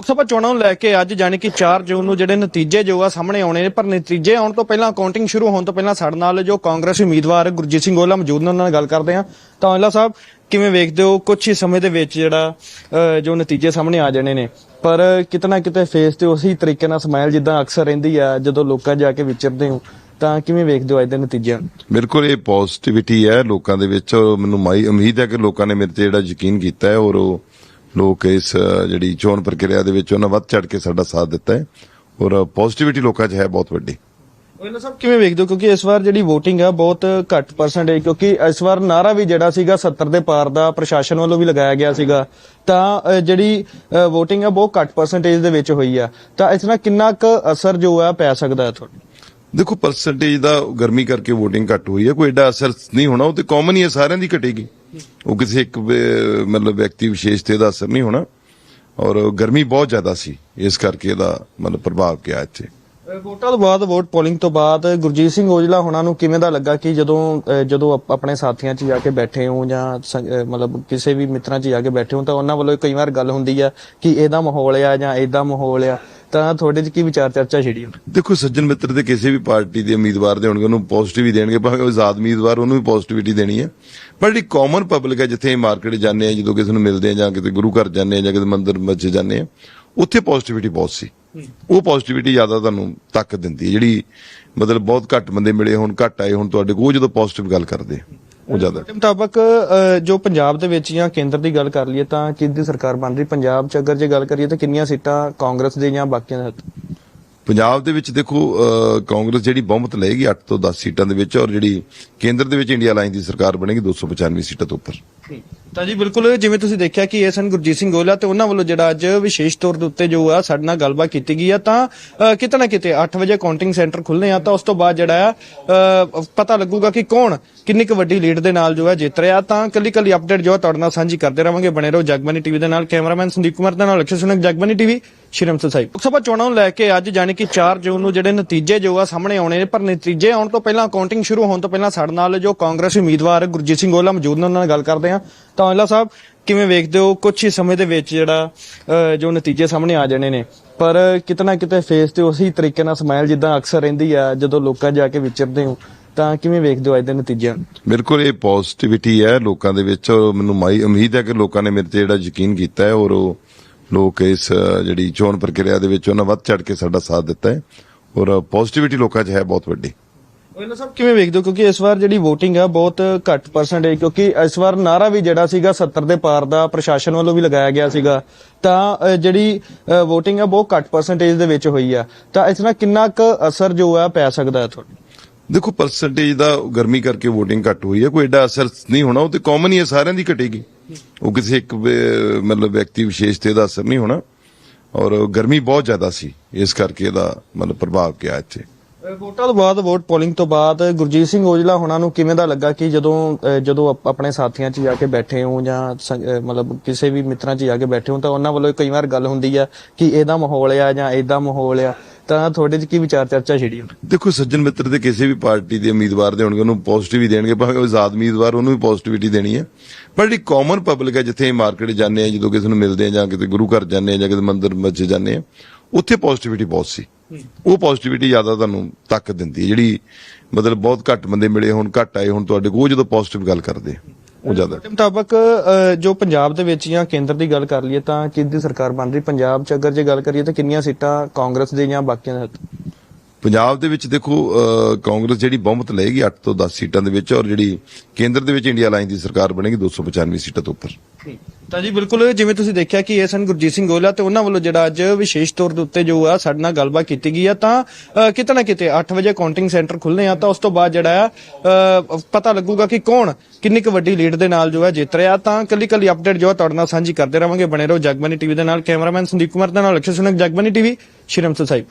ਲੋਕ ਸਭਾ ਚੋਣਾਂ ਨੂੰ ਲੈ ਕੇ ਅੱਜ ਜਾਣੀ ਕਿ 4 ਜੂਨ ਨੂੰ ਜਿਹੜੇ ਨਤੀਜੇ ਜੋ ਆ ਸਾਹਮਣੇ ਆਉਣੇ ਨੇ, ਪਰ ਨਤੀਜੇ ਆਉਣ ਤੋਂ ਪਹਿਲਾਂ ਕਾਊਂਟਿੰਗ ਸ਼ੁਰੂ ਹੋਣ ਤੋਂ ਪਹਿਲਾਂ ਸਾਡੇ ਨਾਲ ਜੋ ਕਾਂਗਰਸੀ ਉਮੀਦਵਾਰ ਗੁਰਜੀਤ ਸਿੰਘ ਓਲਾ ਮੌਜੂਦ ਨੇ, ਉਹਨਾਂ ਨਾਲ ਗੱਲ ਕਰਦੇ ਹਾਂ। ਤਾਂ ਓਲਾ ਸਾਹਿਬ, ਕਿਵੇਂ ਵੇਖਦੇ ਹੋ? ਕੁਝ ਹੀ ਸਮੇਂ ਦੇ ਵਿੱਚ ਜਿਹੜਾ ਜੋ ਨਤੀਜੇ ਸਾਹਮਣੇ ਆ ਜਾਣੇ ਨੇ। ਪਰ ਕਿਤਨਾ ਕਿਤੇ ਫੇਸ ਤੇ ਉਸੇ ਤਰੀਕੇ ਨਾਲ ਸਮਾਈਲ ਜਿੱਦਾਂ ਅਕਸਰ ਰਹਿੰਦੀ ਆ, ਜਦੋਂ ਲੋਕਾਂ ਜਾ ਕੇ ਵਿਚਰਦੇ ਹੋ, ਤਾਂ ਕਿਵੇਂ ਵੇਖਦੇ ਹੋ ਅੱਜ ਦੇ ਨਤੀਜਿਆਂ ਨੂੰ? ਬਿਲਕੁਲ, ਇਹ ਪੋਜ਼ਿਟਿਵਿਟੀ ਹੈ ਲੋਕਾਂ ਦੇ ਵਿੱਚ। ਔਰ ਮੈਨੂੰ ਮਾਈ, ਉਮੀਦ ਹੈ ਕਿ ਲੋਕਾਂ ਨੇ ਮੇਰੇ ਤੇ ਜਿਹੜਾ ਯਕੀਨ ਕੀਤਾ ਹੈ, ਔਰ ਉਹ ਲੋਕ ਇਸ ਜਿਹੜੀ ਚੋਣ ਪ੍ਰਕਿਰਿਆ ਦੇ ਵਿੱਚ ਉਹਨਾਂ ਵੱਧ ਚੜ ਕੇ ਸਾਡਾ ਸਾਥ ਦਿੱਤਾ ਹੈ ਔਰ ਪੋਜ਼ਿਟਿਵਿਟੀ ਲੋਕਾਂ 'ਚ ਹੈ ਬਹੁਤ ਵੱਡੀ। ਉਹਨਾਂ ਸਾਹਿਬ ਕਿਵੇਂ ਵੇਖਦੇ ਹੋ? ਕਿਉਂਕਿ ਇਸ ਵਾਰ ਜਿਹੜੀ VOTING ਆ ਬਹੁਤ ਘੱਟ ਪਰਸੈਂਟੇਜ ਕਿਉਂਕਿ ਇਸ ਵਾਰ ਨਾਰਾ ਵੀ ਜਿਹੜਾ ਸੀਗਾ 70 ਦੇ ਪਾਰ ਦਾ ਪ੍ਰਸ਼ਾਸਨ ਵੱਲੋਂ ਵੀ ਲਗਾਇਆ ਗਿਆ ਸੀਗਾ ਤਾਂ ਜਿਹੜੀ VOTING ਆ ਬਹੁਤ ਘੱਟ ਪਰਸੈਂਟੇਜ ਦੇ ਵਿੱਚ ਹੋਈ ਆ। ਤਾਂ ਇਸ ਨਾਲ ਕਿੰਨਾ ਕੁ ਅਸਰ ਜੋ ਆ ਪੈ ਸਕਦਾ ਹੈ ਤੁਹਾਡੇ? ਦੇਖੋ ਪਰਸੈਂਟੇਜ ਦਾ ਗਰਮੀ ਕਰਕੇ VOTING ਘੱਟ ਹੋਈ ਹੈ ਕੋਈ ਐਡਾ ਅਸਰ ਨਹੀਂ ਹੋਣਾ ਉਹ ਤੇ ਕਾਮਨ ਹੀ ਹੈ ਸਾਰਿਆਂ ਦੀ ਘਟੇਗੀ। ਉਹ ਕਿਸੇ ਇੱਕ ਮਤਲਬ ਵਿਅਕਤੀ ਵਿਸ਼ੇਸ਼ ਤੇ ਇਹਦਾ ਅਸਰ ਨਹੀਂ ਹੋਣਾ। ਔਰ ਗਰਮੀ ਬਹੁਤ ਜ਼ਿਆਦਾ ਸੀ, ਇਸ ਕਰਕੇ ਇਹਦਾ ਮਤਲਬ ਪ੍ਰਭਾਵ ਪਿਆ ਇੱਥੇ। ਵੋਟਾਂ ਤੋਂ ਬਾਅਦ, ਵੋਟ ਪੋਲਿੰਗ ਤੋਂ ਬਾਅਦ ਗੁਰਜੀਤ ਸਿੰਘ ਔਜਲਾ ਹੋਣਾ ਨੂੰ ਕਿਵੇਂ ਦਾ ਲੱਗਾ ਕਿ ਜਦੋਂ ਜਦੋਂ ਆਪਣੇ ਸਾਥੀਆਂ 'ਚ ਜਾ ਕੇ ਬੈਠੇ ਹੋ ਜਾਂ ਮਤਲਬ ਕਿਸੇ ਵੀ ਮਿੱਤਰਾਂ 'ਚ ਜਾ ਕੇ ਬੈਠੇ ਹੋ ਤਾਂ ਉਹਨਾਂ ਵੱਲੋਂ ਕਈ ਵਾਰ ਗੱਲ ਹੁੰਦੀ ਆ ਕਿ ਇਹਦਾ ਮਾਹੌਲ ਆ ਜਾਂ ਇਹਦਾ ਮਾਹੌਲ ਆ। ਤਾਂ ਤੁਹਾਡੇ 'ਚ ਕੀ ਵਿਚਾਰ ਚਰਚਾ ਛਿੜੀ ਹੁੰਦੀ ਦੇਖੋ ਸੱਜਣ ਮਿੱਤਰ ਦੇ ਕਿਸੇ ਵੀ ਪਾਰਟੀ ਦੇ ਉਮੀਦਵਾਰ ਦੇ ਹੋਣਗੇ ਉਹਨੂੰ ਪੋਜ਼ਿਟਿਵ ਹੀ ਦੇਣਗੇ ਭਾਵੇਂ ਉਹ ਆਜ਼ਾਦ ਉਮੀਦਵਾਰ ਉਹਨੂੰ ਵੀ ਪੋਜ਼ਿਟਿਵਿਟੀ ਦੇਣੀ ਹੈ। ਪਰ ਜਿਹੜੀ ਕਾਮਨ ਪਬਲਿਕ ਹੈ ਜਿੱਥੇ ਮਾਰਕੀਟ ਜਾਂਦੇ ਆ ਜਦੋਂ ਕਿਸੇ ਨੂੰ ਮਿਲਦੇ ਆ ਜਾਂ ਕਿਤੇ ਗੁਰੂ ਘਰ ਜਾਂਦੇ ਆ ਜਾਂ ਕਿਤੇ ਮੰਦਿਰ ਮਸਜਿਦ ਜਾਂਦੇ ਆ ਉੱਥੇ ਪੋਜ਼ਿਟਿਵਿਟੀ ਬਹੁਤ ਸੀ। ਉਹ ਪੋਜ਼ਿਟਿਵਿਟੀ ਜ਼ਿਆਦਾ ਤੁਹਾਨੂੰ ਤਾਕਤ ਦਿੰਦੀ ਹੈ। ਜਿਹੜੀ ਮਤਲਬ ਬਹੁਤ ਘੱਟ ਬੰਦੇ ਮਿਲੇ ਹੁਣ ਘੱਟ ਆਏ ਹੁਣ ਤੁਹਾਡੇ ਕੋਲ ਜਦੋਂ ਪੋਜ਼ਿਟਿਵ ਗੱਲ ਕਰਦੇ ਆ, ਉਹ ਜ਼ਿਆਦਾ ਦੇ ਮੁਤਾਬਕ ਜੋ ਪੰਜਾਬ ਦੇ ਵਿੱਚ ਜਾਂ ਕੇਂਦਰ ਦੀ ਗੱਲ ਕਰ ਲਈਏ ਤਾਂ ਕਿਸ ਦੀ ਸਰਕਾਰ ਬਣ ਰਹੀ? ਪੰਜਾਬ 'ਚ ਅਗਰ ਜੇ ਗੱਲ ਕਰੀਏ ਤਾਂ ਕਿੰਨੀਆਂ ਸੀਟਾਂ ਕਾਂਗਰਸ ਦੇ ਜਾਂ ਬਾਕੀਆਂ ਦੇ ਹੱਥ? ਪੰਜਾਬ ਦੇ ਵਿੱਚ ਦੇਖੋ ਕਾਂਗਰਸ ਜਿਹੜੀ ਬਹੁਮਤ ਲਏਗੀ 8 ਤੋਂ 10 ਸੀਟਾਂ ਦੇ ਵਿੱਚ ਔਰ ਜਿਹੜੀ ਕੇਂਦਰ ਦੇ ਵਿੱਚ ਇੰਡੀਆ ਲਾਈਨ ਦੀ ਸਰਕਾਰ ਬਣੇਗੀ 295 ਸੀਟਾਂ ਤੋਂ ਉੱਪਰ। ਤਾਂ ਜੀ ਬਿਲਕੁਲ, ਜਿਵੇਂ ਤੁਸੀਂ ਦੇਖਿਆ ਕਿ ਇਹ ਸਨ ਗੁਰਜੀਤ ਸਿੰਘ ਗੋਲਾ ਤੇ ਉਹਨਾਂ ਵੱਲੋਂ ਜਿਹੜਾ ਅੱਜ ਵਿਸ਼ੇਸ਼ ਤੌਰ ਦੇ ਉੱਤੇ ਜੋ ਆ ਸਾਡੇ ਨਾਲ ਗੱਲਬਾਤ ਕੀਤੀ ਗਈ ਆ, ਤਾਂ ਕਿਤੇ ਨਾ ਕਿਤੇ 8 ਵਜੇ ਕਾਊਂਟਿੰਗ ਸੈਂਟਰ ਖੁੱਲਨੇ ਆ, ਤਾਂ ਉਸ ਤੋਂ ਬਾਅਦ ਜਿਹੜਾ ਆ ਪਤਾ ਲੱਗੂਗਾ ਕਿ ਕੌਣ ਕਿੰਨੀ ਕੁ ਵੱਡੀ ਲੀਡ ਦੇ ਨਾਲ ਜੋ ਹੈ ਜਿੱਤ ਰਿਹਾ, ਤਾਂ ਕੱਲੀ ਕੱਲੀ ਅਪਡੇਟ ਜੋ ਹੈ ਤੁਹਾਡੇ ਨਾਲ ਸਾਂਝੀ ਕਰਦੇ ਰਵਾਂਗੇ। ਬਣੇ ਰਹੋ ਜਗਬਾਨੀ ਟੀਵੀ ਦੇ ਨਾਲ, ਕੈਮਰਾਮੈਨ ਸੰਦੀਪ ਕੁਮਾਰ ਦੇ ਨਾਲ ਅਕਸ਼ੇ ਸੁਨਕ ਜਗਬਾਨੀ ਟੀਵੀ ਸ਼੍ਰੀ ਸਾਹਿਬ। ਲੋਕ ਸਭਾ ਚੋਣਾਂ ਨੂੰ ਲੈ ਕੇ ਅੱਜ ਜਾਣੀ ਕਿ 4 ਜੂਨ ਨੂੰ ਜਿਹੜੇ ਨਤੀਜੇ ਜੋ ਆ ਸਾਹਮਣੇ ਆਉਣੇ ਨੇ, ਪਰ ਨਤੀਜੇ ਆਉਣ ਤੋਂ ਪਹਿਲਾਂ ਕਾਊਂਟਿੰਗ ਸ਼ੁਰੂ ਹੋਣ ਤੋਂ ਪਹਿਲਾਂ ਸਾਡੇ ਨਾਲ ਜੋ ਕਾਂਗਰਸ ਉਮੀਦਵਾਰ ਗੁਰਜੀਤ ਸਿੰਘ ਗੋਲਾ ਮੌਜੂਦ ਨੇ, ਉਹਨਾਂ ਨਾਲ ਗੱਲ ਕਰਦੇ ਹਾਂ ਤਾਂ ਓਲਾ ਸਾਹਿਬ, ਕਿਵੇਂ ਵੇਖਦੇ ਹੋ? ਕੁਝ ਹੀ ਸਮੇਂ ਦੇ ਵਿੱਚ ਜਿਹੜਾ ਜੋ ਨਤੀਜੇ ਸਾਹਮਣੇ ਆ ਜਾਣੇ ਨੇ। ਪਰ ਕਿਤਨਾ ਕਿਤੇ ਫੇਸ ਤੇ ਉਸੇ ਤਰੀਕੇ ਨਾਲ ਸਮਾਈਲ ਜਿੱਦਾਂ ਅਕਸਰ ਰਹਿੰਦੀ ਆ, ਜਦੋਂ ਲੋਕਾਂ ਜਾ ਕੇ ਵਿਚਰਦੇ ਹੋ, ਤਾਂ ਕਿਵੇਂ ਵੇਖਦੇ ਹੋ ਅੱਜ ਦੇ ਨਤੀਜਿਆਂ? ਬਿਲਕੁਲ, ਇਹ ਪੋਜ਼ਿਟਿਵਿਟੀ ਹੈ ਲੋਕਾਂ ਦੇ ਵਿੱਚ। ਮੈਨੂੰ ਮਾਈ, ਉਮੀਦ ਹੈ ਕਿ ਲੋਕਾਂ ਨੇ ਮੇਰੇ ਤੇ ਜਿਹੜਾ ਯਕੀਨ ਕੀਤਾ ਹੈ, ਔਰ ਉਹ ਲੋਕ ਇਸ ਜਿਹੜੀ ਚੋਣ ਪ੍ਰਕਿਰਿਆ ਦੇ ਵਿੱਚ ਉਹਨਾਂ ਵੱਧ ਚੜ ਕੇ ਸਾਡਾ ਸਾਥ ਦਿੱਤਾ ਹੈ। ਔਰ ਪੋਜ਼ਿਟਿਵਿਟੀ ਲੋਕਾਂ 'ਚ ਹੈ ਬਹੁਤ ਵੱਡੀ। ਉਹਨਾਂ ਸਭ ਕਿਵੇਂ ਵੇਖਦੇ ਹੋ? ਕਿਉਂਕਿ ਇਸ ਵਾਰ ਜਿਹੜੀ VOTING ਆ ਬਹੁਤ ਘੱਟ ਪਰਸੈਂਟੇਜ ਕਿਉਂਕਿ ਇਸ ਵਾਰ ਨਾਰਾ ਵੀ ਜਿਹੜਾ ਸੀਗਾ 70 ਦੇ ਪਾਰ ਦਾ ਪ੍ਰਸ਼ਾਸਨ ਵੱਲੋਂ ਵੀ ਲਗਾਇਆ ਗਿਆ ਸੀਗਾ। ਤਾਂ ਜਿਹੜੀ VOTING ਆ ਬਹੁਤ ਘੱਟ ਪਰਸੈਂਟੇਜ ਦੇ ਵਿੱਚ ਹੋਈ ਆ। ਤਾਂ ਇਸ ਨਾਲ ਕਿੰਨਾ ਕੁ ਅਸਰ ਜੋ ਆ ਪੈ ਸਕਦਾ ਹੈ ਤੁਹਾਡੇ? ਦੇਖੋ ਪਰਸੈਂਟੇਜ ਦਾ ਗਰਮੀ ਕਰਕੇ VOTING ਘੱਟ ਹੋਈ ਹੈ ਕੋਈ ਐਡਾ ਅਸਰ ਨਹੀਂ ਹੋਣਾ ਉਹ ਤੇ ਕਾਮਨ ਹੀ ਹੈ ਸਾਰਿਆਂ ਦੀ ਘਟੇਗੀ। ਉਹ ਕਿਸੇ ਇੱਕ ਮਤਲਬ ਵਿਅਕਤੀ ਵਿਸ਼ੇਸ਼ ਤੇ ਇਹਦਾ ਅਸਰ ਨਹੀਂ ਹੋਣਾ। ਔਰ ਗਰਮੀ ਬਹੁਤ ਜ਼ਿਆਦਾ ਸੀ ਇਸ ਕਰਕੇ ਇਹਦਾ ਮਤਲਬ ਪ੍ਰਭਾਵ ਪਿਆ ਇੱਥੇ। ਵੋਟਾਂ ਤੋਂ ਬਾਅਦ, ਵੋਟ ਪੋਲਿੰਗ ਤੋਂ ਬਾਅਦ ਗੁਰਜੀਤ ਸਿੰਘ ਔਜਲਾ ਹੋਣਾ ਨੂੰ ਕਿਵੇਂ ਦਾ ਲੱਗਾ ਕਿ ਜਦੋਂ ਜਦੋਂ ਆਪਣੇ ਸਾਥੀਆਂ 'ਚ ਜਾ ਕੇ ਬੈਠੇ ਹੋ ਜਾਂ ਸੰਗ- ਮਤਲਬ ਕਿਸੇ ਵੀ ਮਿੱਤਰਾਂ 'ਚ ਜਾ ਕੇ ਬੈਠੇ ਹੋ ਤਾਂ ਉਹਨਾਂ ਵੱਲੋਂ ਕਈ ਵਾਰ ਗੱਲ ਹੁੰਦੀ ਆ ਕਿ ਇਹਦਾ ਮਾਹੌਲ ਆ ਜਾਂ ਇਹਦਾ ਮਾਹੌਲ ਆ, ਤਾਂ ਤੁਹਾਡੇ 'ਚ ਕੀ ਵਿਚਾਰ ਚਰਚਾ ਛਿੜੀ ਹੁੰਦੀ ਦੇਖੋ, ਸੱਜਣ ਮਿੱਤਰ ਦੇ ਕਿਸੇ ਵੀ ਪਾਰਟੀ ਦੇ ਉਮੀਦਵਾਰ ਦੇ ਹੋਣਗੇ ਉਹਨੂੰ ਪੋਜ਼ਿਟਿਵ ਹੀ ਦੇਣਗੇ, ਭਾਵੇਂ ਉਹ ਆਜ਼ਾਦ ਉਮੀਦਵਾਰ, ਉਹਨੂੰ ਵੀ ਪੋਜ਼ਿਟਿਵਿਟੀ ਦੇਣੀ ਹੈ ਪਰ ਜਿਹੜੀ ਕਾਮਨ ਪਬਲਿਕ ਹੈ ਜਿੱਥੇ ਮਾਰਕੀਟ ਜਾਂਦੇ ਆ, ਜਦੋਂ ਕਿਸੇ ਨੂੰ ਮਿਲਦੇ ਆ ਜਾਂ ਕਿਤੇ ਗੁਰੂ ਘਰ ਜਾਂਦੇ ਆ ਜਾਂ ਕਿਤੇ ਮੰਦਿਰ ਮਸਜਿਦ ਜਾਂਦੇ ਆ, ਉੱਥੇ ਪੋਜ਼ਿਟਿਵਿਟੀ ਬਹੁਤ ਸੀ। ਉਹ ਪੋਜ਼ਿਟਿਵਿਟੀ ਜ਼ਿਆਦਾ ਤੁਹਾਨੂੰ ਤਾਕਤ ਦਿੰਦੀ ਹੈ। ਜਿਹੜੀ ਮਤਲਬ ਬਹੁਤ ਘੱਟ ਬੰਦੇ ਮਿਲੇ ਹੁਣ ਘੱਟ ਆਏ ਹੁਣ ਤੁਹਾਡੇ ਕੋਲ ਉਹ ਜਦੋਂ ਪੋਜ਼ਿਟਿਵ ਗੱਲ ਕਰਦੇ ਉਹ ਜ਼ਿਆਦਾ। ਤੁਹਾਡੇ ਮੁਤਾਬਕ ਜੋ ਪੰਜਾਬ ਦੇ ਵਿੱਚ ਜਾਂ ਕੇਂਦਰ ਦੀ ਗੱਲ ਕਰ ਲਈਏ ਤਾਂ ਕਿਸ ਦੀ ਸਰਕਾਰ ਬਣ ਰਹੀ ਪੰਜਾਬ 'ਚ। ਅਗਰ ਜੇ ਗੱਲ ਕਰੀਏ ਤਾਂ ਕਿੰਨੀਆਂ ਸੀਟਾਂ ਕਾਂਗਰਸ ਦੇ ਜਾਂ ਬਾਕੀਆਂ ਦੇ? ਹੱਥ ਪੰਜਾਬ ਦੇ ਵਿੱਚ ਦੇਖੋ ਕਾਂਗਰਸ ਜਿਹੜੀ ਬਹੁਮਤ ਲਏਗੀ 8 ਤੋਂ 10 ਸੀਟਾਂ ਦੇ ਵਿੱਚ ਔਰ ਜਿਹੜੀ ਕੇਂਦਰ ਦੇ ਵਿੱਚ ਇੰਡੀਆ ਲਾਈਨ ਦੀ ਸਰਕਾਰ ਬਣੇਗੀ 295 ਸੀਟਾਂ ਤੋਂ ਉੱਪਰ। ਤਾਂ ਜੀ ਬਿਲਕੁਲ ਜਿਵੇਂ ਤੁਸੀਂ ਦੇਖਿਆ ਕਿ ਇਹ ਸਨ ਗੁਰਜੀਤ ਸਿੰਘ ਗੋਲਾ ਤੇ ਉਹਨਾਂ ਵੱਲੋਂ ਜਿਹੜਾ ਅੱਜ ਵਿਸ਼ੇਸ਼ ਤੌਰ ਦੇ ਉੱਤੇ ਜੋ ਆ ਸਾਡੇ ਨਾਲ ਗੱਲਬਾਤ ਕੀਤੀ ਗਈ ਆ, ਤਾਂ ਕਿਤੇ ਨਾ ਕਿਤੇ 8 ਵਜੇ ਕਾਊਂਟਿੰਗ ਸੈਂਟਰ ਖੁੱਲਨੇ ਆ, ਤਾਂ ਉਸ ਤੋਂ ਬਾਅਦ ਜਿਹੜਾ ਆ ਪਤਾ ਲੱਗੂਗਾ ਕਿ ਕੌਣ ਕਿੰਨੀ ਕੁ ਵੱਡੀ ਲੀਡ ਦੇ ਨਾਲ ਜੋ ਹੈ ਜਿੱਤ ਰਿਹਾ। ਤਾਂ ਕੱਲੀ ਕੱਲੀ ਅਪਡੇਟ ਜੋ ਹੈ ਤੁਹਾਡੇ ਨਾਲ ਸਾਂਝੀ ਕਰਦੇ ਰਵਾਂਗੇ। ਬਣੇ ਰਹੋ ਜਗਬਾਨੀ ਟੀਵੀ ਦੇ ਨਾਲ। ਕੈਮਰਾਮੈਨ ਸੰਦੀਪ ਕੁਮਾਰ ਦੇ ਨਾਲ ਅਕਸ਼ੇ ਸੁਨਕ ਜਗਬਾਨੀ ਟੀਵੀ ਸ਼੍ਰੀ ਸਾਹਿਬ